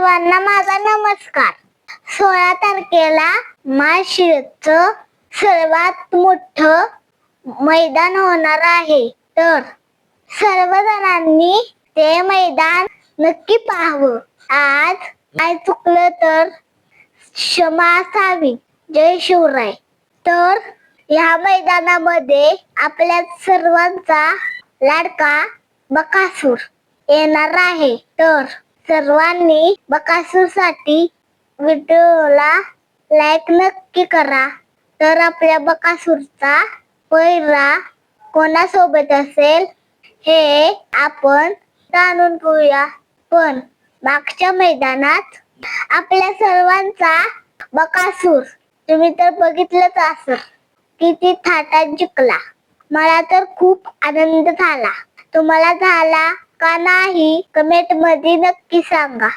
सर्वांना माझा नमस्कार. सोळा तारखेला महाशिरचं सर्वात मोठं मैदान होणार आहे. तर सर्वजणांनी ते मैदान नक्की पाहावं. आज काय चुकलं तर क्षमा असावी. जय शिवराय. तर ह्या मैदानामध्ये आपल्या सर्वांचा लाडका बकासूर येणार आहे. तर सर्वांनी बकासूसाठी व्हिडिओला लाईक नक्की करा. तर आपल्या बकासूरचा पैरा कोणासोबत असेल हे आपण जाणून घेऊया. पण मागच्या मैदानात आपल्या सर्वांचा बकासूर तुम्ही तर बघितलंच असल किती थाटात जिंकला. मला तर खूप आनंद झाला. तुम्हाला झाला का नाही? कमेंटमध्ये नक्की सांगा.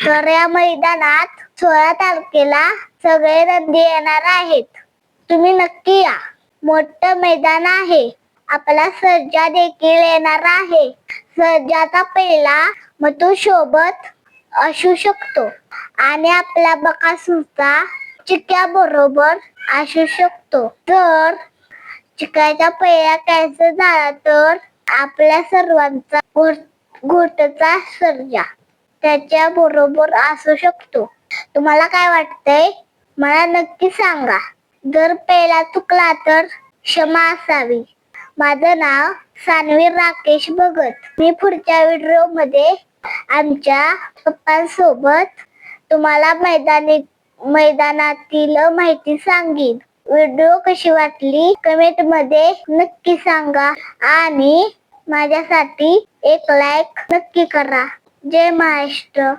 तर या मैदानात सोळा तारखेला सगळे नंदी येणार आहेत. तुम्ही नक्की या. मोठं मैदान आहे. आपला सर्जा देखील येणार आहे. सर्जाचा पहिला मधु सोबत असू शकतो. आणि आपला बकासूरचा चिक्या बरोबर असू शकतो. तर चिकायचा पहिला कॅन्सर झाला तर आपल्या सर्वांचा घोटचा सर्जा त्याच्या बरोबर असू शकतो. तुम्हाला काय वाटतंय? मला नक्की सांगा. जर पहिला चुकला तर? क्षमा असावी. माझं नाव सानवी राकेश भगत. मी पुढच्या व्हिडिओमध्ये आमच्या पप्पांसोबत तुम्हाला मैदानी मैदानातील माहिती सांगेन. व्हिडिओ कशी वाटली? कमेंटमध्ये नक्की सांगा. आणि माझ्यासाठी एक लाईक नक्की करा. जय महाराष्ट्र.